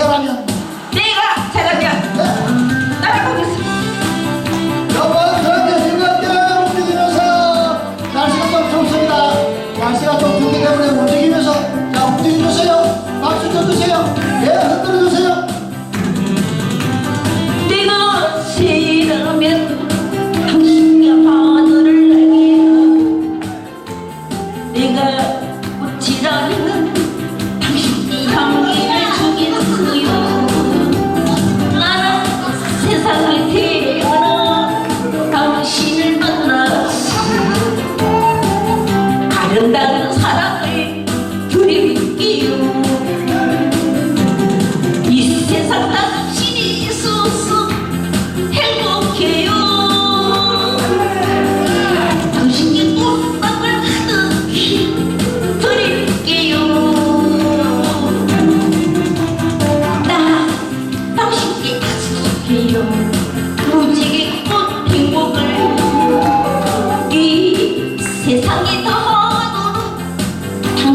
concerning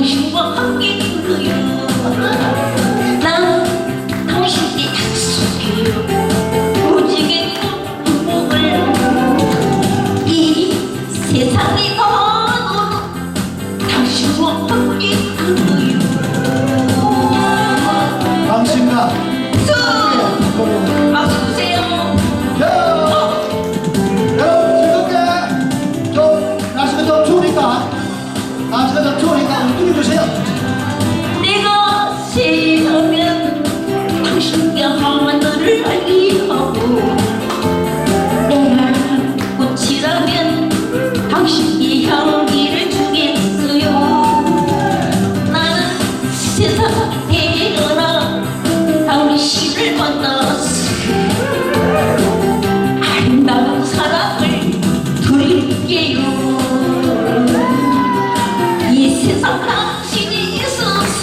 당신과 함께 있고요 난 당신께 약속해요 무지개 꿈목을 이 세상이 바로 당신과 함께 있고요?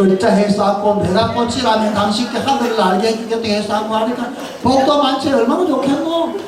글자 해서하고 내가 꽃이라면 당신께 하늘을 알게 해주겠다 해서하고 하니까 복도 많지 얼마나 좋겠노